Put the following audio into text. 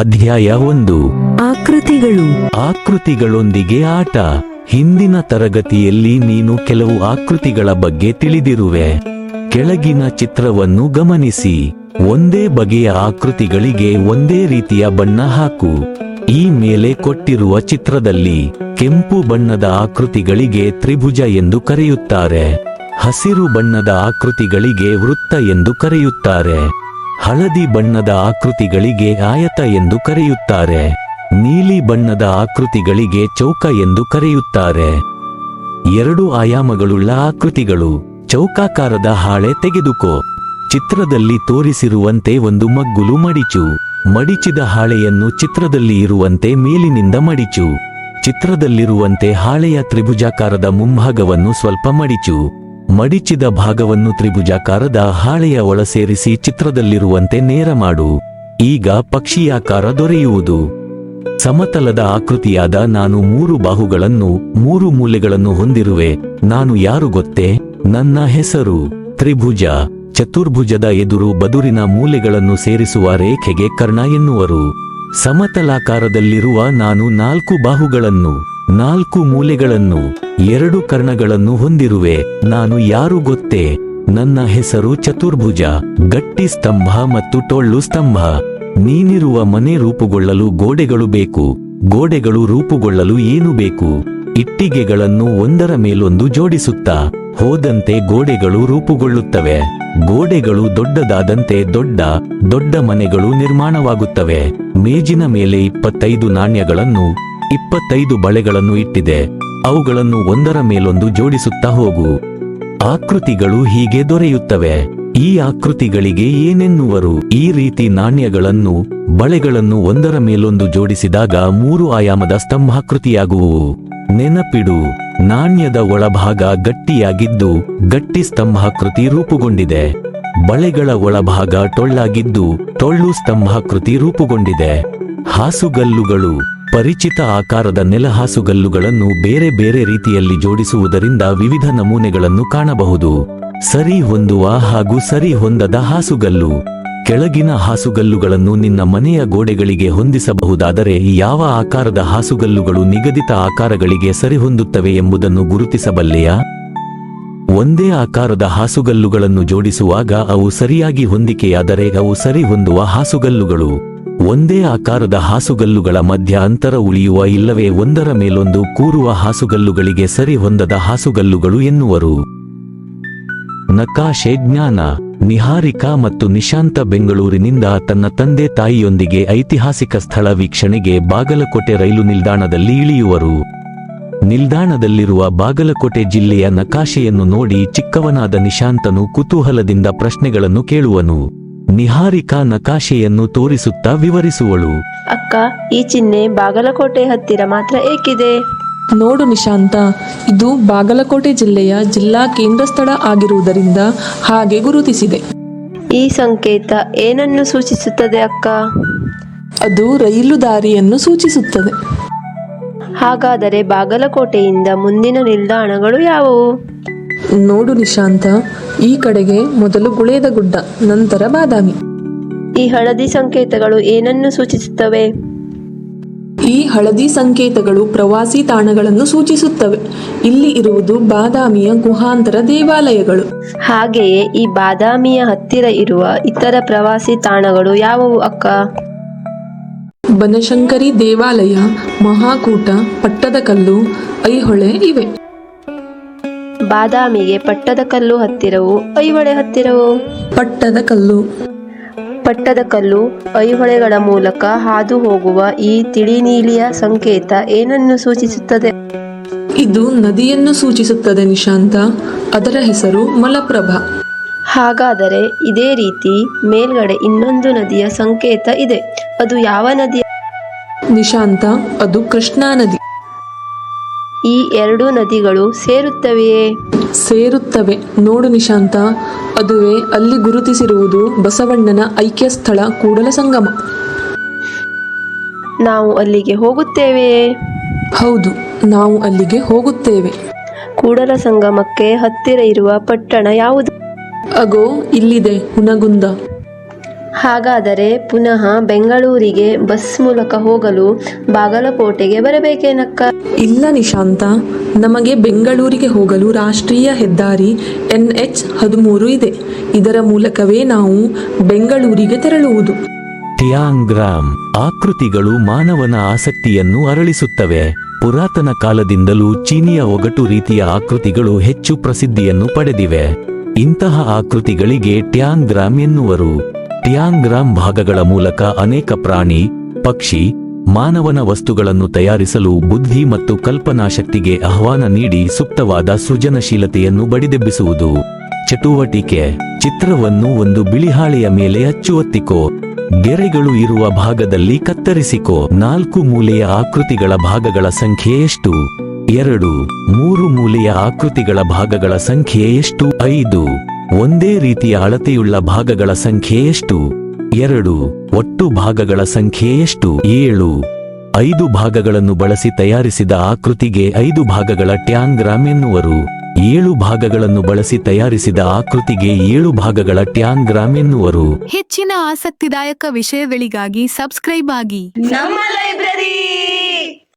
ಅಧ್ಯಾಯ ಒಂದು. ಆಕೃತಿಗಳು. ಆಕೃತಿಗಳೊಂದಿಗೆ ಆಟ. ಹಿಂದಿನ ತರಗತಿಯಲ್ಲಿ ನೀನು ಕೆಲವು ಆಕೃತಿಗಳ ಬಗ್ಗೆ ತಿಳಿದಿರುವೆ. ಕೆಳಗಿನ ಚಿತ್ರವನ್ನು ಗಮನಿಸಿ. ಒಂದೇ ಬಗೆಯ ಆಕೃತಿಗಳಿಗೆ ಒಂದೇ ರೀತಿಯ ಬಣ್ಣ ಹಾಕು. ಈ ಮೇಲೆ ಕೊಟ್ಟಿರುವ ಚಿತ್ರದಲ್ಲಿ ಕೆಂಪು ಬಣ್ಣದ ಆಕೃತಿಗಳಿಗೆ ತ್ರಿಭುಜ ಎಂದು ಕರೆಯುತ್ತಾರೆ. ಹಸಿರು ಬಣ್ಣದ ಆಕೃತಿಗಳಿಗೆ ವೃತ್ತ ಎಂದು ಕರೆಯುತ್ತಾರೆ. ಹಳದಿ ಬಣ್ಣದ ಆಕೃತಿಗಳಿಗೆ ಆಯತ ಎಂದು ಕರೆಯುತ್ತಾರೆ. ನೀಲಿ ಬಣ್ಣದ ಆಕೃತಿಗಳಿಗೆ ಚೌಕ ಎಂದು ಕರೆಯುತ್ತಾರೆ. ಎರಡು ಆಯಾಮಗಳುಳ್ಳ ಆಕೃತಿಗಳು, ಚೌಕಾಕಾರದ ಹಾಳೆ ತೆಗೆದುಕೋ. ಚಿತ್ರದಲ್ಲಿ ತೋರಿಸಿರುವಂತೆ ಒಂದು ಮಗ್ಗುಲು ಮಡಿಚು. ಮಡಿಚಿದ ಹಾಳೆಯನ್ನು ಚಿತ್ರದಲ್ಲಿ ಇರುವಂತೆ ಮೇಲಿನಿಂದ ಮಡಿಚು. ಚಿತ್ರದಲ್ಲಿರುವಂತೆ ಹಾಳೆಯ ತ್ರಿಭುಜಾಕಾರದ ಮುಂಭಾಗವನ್ನು ಸ್ವಲ್ಪ ಮಡಿಚು. ಮಡಿಚಿದ ಭಾಗವನ್ನು ತ್ರಿಭುಜಾಕಾರದ ಹಾಳೆಯ ಒಳಸೇರಿಸಿ ಚಿತ್ರದಲ್ಲಿರುವಂತೆ ನೇರ ಮಾಡು. ಈಗ ಪಕ್ಷಿಯಾಕಾರ ದೊರೆಯುವುದು. ಸಮತಲದ ಆಕೃತಿಯಾದ ನಾನು ಮೂರು ಬಾಹುಗಳನ್ನು, ಮೂರು ಮೂಲೆಗಳನ್ನು ಹೊಂದಿರುವೆ. ನಾನು ಯಾರು ಗೊತ್ತೇ? ನನ್ನ ಹೆಸರು ತ್ರಿಭುಜ. ಚತುರ್ಭುಜದ ಎದುರು ಬದುರಿನ ಮೂಲೆಗಳನ್ನು ಸೇರಿಸುವ ರೇಖೆಗೆ ಕರ್ಣ ಎನ್ನುವರು. ಸಮತಲಾಕಾರದಲ್ಲಿರುವ ನಾನು ನಾಲ್ಕು ಬಾಹುಗಳನ್ನು. ನಾಲ್ಕು ಮೂಲೆಗಳನ್ನು ಎರಡು ಕರ್ಣಗಳನ್ನು ಹೊಂದಿರುವೆ. ನಾನು ಯಾರು ಗೊತ್ತೇ? ನನ್ನ ಹೆಸರು ಚತುರ್ಭುಜ, ಗಟ್ಟಿ ಸ್ತಂಭ ಮತ್ತು ಟೊಳ್ಳು ಸ್ತಂಭ. ನೀನಿರುವ ಮನೆ ರೂಪುಗೊಳ್ಳಲು ಗೋಡೆಗಳು ಬೇಕು. ಗೋಡೆಗಳು ರೂಪುಗೊಳ್ಳಲು ಏನು ಬೇಕು? ಇಟ್ಟಿಗೆಗಳನ್ನು ಒಂದರ ಮೇಲೊಂದು ಜೋಡಿಸುತ್ತಾ, ಹೋದಂತೆ ಗೋಡೆಗಳು ರೂಪುಗೊಳ್ಳುತ್ತವೆ. ಗೋಡೆಗಳು ದೊಡ್ಡದಾದಂತೆ ದೊಡ್ಡ ದೊಡ್ಡ ಮನೆಗಳು ನಿರ್ಮಾಣವಾಗುತ್ತವೆ. ಮೇಜಿನ ಮೇಲೆ ಇಪ್ಪತ್ತೈದು ನಾಣ್ಯಗಳನ್ನು ಇಪ್ಪತ್ತೈದು ಬಳೆಗಳನ್ನು ಇಟ್ಟಿದೆ. ಅವುಗಳನ್ನು ಒಂದರ ಮೇಲೊಂದು ಜೋಡಿಸುತ್ತಾ ಹೋಗು. ಆಕೃತಿಗಳು ಹೀಗೆ ದೊರೆಯುತ್ತವೆ. ಈ ಆಕೃತಿಗಳಿಗೆ ಏನೆನ್ನುವರು? ಈ ರೀತಿ ನಾಣ್ಯಗಳನ್ನು, ಬಳೆಗಳನ್ನು ಒಂದರ ಮೇಲೊಂದು ಜೋಡಿಸಿದಾಗ ಮೂರು ಆಯಾಮದ ಸ್ತಂಭಾಕೃತಿಯಾಗುವು. ನೆನಪಿಡು, ನಾಣ್ಯದ ಒಳಭಾಗ ಗಟ್ಟಿಯಾಗಿದ್ದು, ಗಟ್ಟಿ ಸ್ತಂಭಾಕೃತಿ ರೂಪುಗೊಂಡಿದೆ. ಬಳೆಗಳ ಒಳಭಾಗ ಟೊಳ್ಳಾಗಿದ್ದು, ಟೊಳ್ಳು ಸ್ತಂಭಾಕೃತಿ ರೂಪುಗೊಂಡಿದೆ. ಹಾಸುಗಲ್ಲುಗಳು ಪರಿಚಿತ ಆಕಾರದ ನೆಲಹಾಸುಗಲ್ಲುಗಳನ್ನು ಬೇರೆ ಬೇರೆ ರೀತಿಯಲ್ಲಿ ಜೋಡಿಸುವುದರಿಂದ ವಿವಿಧ ನಮೂನೆಗಳನ್ನು ಕಾಣಬಹುದು. ಸರಿ ಹೊಂದುವ ಹಾಗೂ ಸರಿ ಹೊಂದದ ಹಾಸುಗಲ್ಲು. ಕೆಳಗಿನ ಹಾಸುಗಲ್ಲುಗಳನ್ನು ನಿನ್ನ ಮನೆಯ ಗೋಡೆಗಳಿಗೆ ಹೊಂದಿಸಬಹುದಾದರೆ ಯಾವ ಆಕಾರದ ಹಾಸುಗಲ್ಲುಗಳು ನಿಗದಿತ ಆಕಾರಗಳಿಗೆ ಸರಿಹೊಂದುತ್ತವೆ ಎಂಬುದನ್ನು ಗುರುತಿಸಬಲ್ಲೆಯಾ? ಒಂದೇ ಆಕಾರದ ಹಾಸುಗಲ್ಲುಗಳನ್ನು ಜೋಡಿಸುವಾಗ ಅವು ಸರಿಯಾಗಿ ಹೊಂದಿಕೆಯಾದರೆ ಅವು ಸರಿಹೊಂದುವ ಹಾಸುಗಲ್ಲುಗಳು. ಒಂದೇ ಆಕಾರದ ಹಾಸುಗಲ್ಲುಗಳ ಮಧ್ಯ ಅಂತರ ಉಳಿಯುವ ಇಲ್ಲವೇ ಒಂದರ ಮೇಲೊಂದು ಕೂರುವ ಹಾಸುಗಲ್ಲುಗಳಿಗೆ ಸರಿ ಹೊಂದದ ಹಾಸುಗಲ್ಲುಗಳು ಎನ್ನುವರು. ನಕಾಶೆ ಜ್ಞಾನ ನಿಹಾರಿಕಾ ಮತ್ತು ನಿಶಾಂತ ಬೆಂಗಳೂರಿನಿಂದ ತನ್ನ ತಂದೆ ತಾಯಿಯೊಂದಿಗೆ ಐತಿಹಾಸಿಕ ಸ್ಥಳ ವೀಕ್ಷಣೆಗೆ ಬಾಗಲಕೋಟೆ ರೈಲು ನಿಲ್ದಾಣದಲ್ಲಿ ಇಳಿಯುವರು. ನಿಲ್ದಾಣದಲ್ಲಿರುವ ಬಾಗಲಕೋಟೆ ಜಿಲ್ಲೆಯ ನಕಾಶೆಯನ್ನು ನೋಡಿ ಚಿಕ್ಕವನಾದ ನಿಶಾಂತನು ಕುತೂಹಲದಿಂದ ಪ್ರಶ್ನೆಗಳನ್ನು ಕೇಳುವನು. ನಿಹಾರಿಕಾ ನಕಾಶೆಯನ್ನು ತೋರಿಸುತ್ತಾ ವಿವರಿಸುವಳು. ಅಕ್ಕ ಈ ಚಿಹ್ನೆ ಬಾಗಲಕೋಟೆ ಹತ್ತಿರ ಮಾತ್ರ ಏಕಿದೆ? ನೋಡು ನಿಶಾಂತ ಇದು ಬಾಗಲಕೋಟೆ ಜಿಲ್ಲೆಯ ಜಿಲ್ಲಾ ಕೇಂದ್ರ ಸ್ಥಳ ಆಗಿರುವುದರಿಂದ ಹಾಗೆ ಗುರುತಿಸಿದೆ. ಈ ಸಂಕೇತ ಏನನ್ನು ಸೂಚಿಸುತ್ತದೆ ಅಕ್ಕ? ಅದು ರೈಲು ದಾರಿಯನ್ನು ಸೂಚಿಸುತ್ತದೆ. ಹಾಗಾದರೆ ಬಾಗಲಕೋಟೆಯಿಂದ ಮುಂದಿನ ನಿಲ್ದಾಣಗಳು ಯಾವುವು? ನೋಡು ನಿಶಾಂತ ಈ ಕಡೆಗೆ ಮೊದಲು ಗುಳೇದ ಗುಡ್ಡ ನಂತರ ಬಾದಾಮಿ. ಈ ಹಳದಿ ಸಂಕೇತಗಳು ಏನನ್ನು ಸೂಚಿಸುತ್ತವೆ? ಈ ಹಳದಿ ಸಂಕೇತಗಳು ಪ್ರವಾಸಿ ತಾಣಗಳನ್ನು ಸೂಚಿಸುತ್ತವೆ. ಇಲ್ಲಿ ಇರುವುದು ಬಾದಾಮಿಯ ಗುಹಾಂತರ ದೇವಾಲಯಗಳು. ಹಾಗೆಯೇ ಈ ಬಾದಾಮಿಯ ಹತ್ತಿರ ಇರುವ ಇತರ ಪ್ರವಾಸಿ ತಾಣಗಳು ಯಾವುವು ಅಕ್ಕ? ಬನಶಂಕರಿ ದೇವಾಲಯ ಮಹಾಕೂಟ ಪಟ್ಟದಕಲ್ಲು ಐಹೊಳೆ ಇವೆ. ಬಾದಾಮಿಗೆ ಪಟ್ಟದಕಲ್ಲು ಹತ್ತಿರವು ಐಹೊಳೆ ಹತ್ತಿರವು. ಪಟ್ಟದಕಲ್ಲು ಪಟ್ಟದಕಲ್ಲು ಐಹೊಳೆಗಳ ಮೂಲಕ ಹಾದು ಹೋಗುವ ಈ ತಿಳಿ ನೀಲಿಯ ಸಂಕೇತ ಏನನ್ನು ಸೂಚಿಸುತ್ತದೆ? ಇದು ನದಿಯನ್ನು ಸೂಚಿಸುತ್ತದೆ ನಿಶಾಂತ. ಅದರ ಹೆಸರು ಮಲಪ್ರಭಾ. ಹಾಗಾದರೆ ಇದೇ ರೀತಿ ಮೇಲ್ಗಡೆ ಇನ್ನೊಂದು ನದಿಯ ಸಂಕೇತ ಇದೆ. ಅದು ಯಾವ ನದಿ ನಿಶಾಂತ ಅದು ಕೃಷ್ಣಾ ನದಿ. ಎರಡು ನದಿಗಳು ಸೇರುತ್ತವೆಯೇ? ಸೇರುತ್ತವೆ. ನೋಡು ನಿಶಾಂತ ಅದುವೇ ಅಲ್ಲಿ ಗುರುತಿಸಿರುವುದು ಬಸವಣ್ಣನ ಐಕ್ಯ ಸ್ಥಳ ಕೂಡಲ ಸಂಗಮ. ನಾವು ಅಲ್ಲಿಗೆ ಹೋಗುತ್ತೇವೆಯೇ? ಹೌದು ನಾವು ಅಲ್ಲಿಗೆ ಹೋಗುತ್ತೇವೆ. ಕೂಡಲ ಸಂಗಮಕ್ಕೆ ಹತ್ತಿರ ಇರುವ ಪಟ್ಟಣ ಯಾವುದು? ಅಗೋ ಇಲ್ಲಿದೆ ಹುನಗುಂದ. ಹಾಗಾದರೆ ಪುನಃ ಬೆಂಗಳೂರಿಗೆ ಬಸ್ ಮೂಲಕ ಹೋಗಲು ಬಾಗಲಕೋಟೆಗೆ ಬರಬೇಕೇನಕ್ಕ? ಇಲ್ಲ ನಿಶಾಂತ. ನಮಗೆ ಬೆಂಗಳೂರಿಗೆ ಹೋಗಲು ರಾಷ್ಟ್ರೀಯ ಹೆದ್ದಾರಿ ಎನ್ ಎಚ್ ಹದಿಮೂರು ಇದೆ. ಇದರ ಮೂಲಕವೇ ನಾವು ಬೆಂಗಳೂರಿಗೆ ತೆರಳುವುದು. ಟಿಯಾಂಗ್ರಾಮ್ ಆಕೃತಿಗಳು ಮಾನವನ ಆಸಕ್ತಿಯನ್ನು ಅರಳಿಸುತ್ತವೆ. ಪುರಾತನ ಕಾಲದಿಂದಲೂ ಚೀನಿಯ ಒಗಟು ರೀತಿಯ ಆಕೃತಿಗಳು ಹೆಚ್ಚು ಪ್ರಸಿದ್ಧಿಯನ್ನು ಪಡೆದಿವೆ. ಇಂತಹ ಆಕೃತಿಗಳಿಗೆ ಟ್ಯಾಂಗ್ರಾಮ್ ಎನ್ನುವರು. ಟ್ಯಾಂಗ್ರಾಮ್ ಭಾಗಗಳ ಮೂಲಕ ಅನೇಕ ಪ್ರಾಣಿ, ಪಕ್ಷಿ, ಮಾನವನ ವಸ್ತುಗಳನ್ನು ತಯಾರಿಸಲು ಬುದ್ಧಿ ಮತ್ತು ಕಲ್ಪನಾಶಕ್ತಿಗೆ ಆಹ್ವಾನ ನೀಡಿ ಸೂಕ್ತವಾದ ಸೃಜನಶೀಲತೆಯನ್ನು ಬಡಿದೆಬ್ಬಿಸುವುದು. ಚಟುವಟಿಕೆ, ಚಿತ್ರವನ್ನು ಒಂದು ಬಿಳಿಹಾಳೆಯ ಮೇಲೆ ಅಚ್ಚುವತ್ತಿಕೋ ಗೆರೆಗಳು ಇರುವ ಭಾಗದಲ್ಲಿ ಕತ್ತರಿಸಿಕೋ, ನಾಲ್ಕು ಮೂಲೆಯ ಆಕೃತಿಗಳ ಭಾಗಗಳ ಸಂಖ್ಯೆ ಎಷ್ಟು? ಎರಡು, ಮೂರು ಮೂಲೆಯ ಆಕೃತಿಗಳ ಭಾಗಗಳ ಸಂಖ್ಯೆ ಎಷ್ಟು? ಐದು. ಒಂದೇ ರೀತಿಯ ಅಳತೆಯುಳ್ಳ ಭಾಗಗಳ ಸಂಖ್ಯೆ ಎಷ್ಟು? ಎರಡು. ಒಟ್ಟು ಭಾಗಗಳ ಸಂಖ್ಯೆ ಎಷ್ಟು? ಏಳು. ಐದು ಭಾಗಗಳನ್ನು ಬಳಸಿ ತಯಾರಿಸಿದ ಆಕೃತಿಗೆ ಐದು ಭಾಗಗಳ ಟ್ಯಾಂಗ್ರಾಮ್ ಎನ್ನುವರು. ಏಳು ಭಾಗಗಳನ್ನು ಬಳಸಿ ತಯಾರಿಸಿದ ಆಕೃತಿಗೆ ಏಳು ಭಾಗಗಳ ಟ್ಯಾಂಗ್ರಾಮ್ ಎನ್ನುವರು. ಹೆಚ್ಚಿನ ಆಸಕ್ತಿದಾಯಕ ವಿಷಯಗಳಿಗಾಗಿ ಸಬ್ಸ್ಕ್ರೈಬ್ ಆಗಿ. ನಮ್ಮ ಲೈಬ್ರರಿ.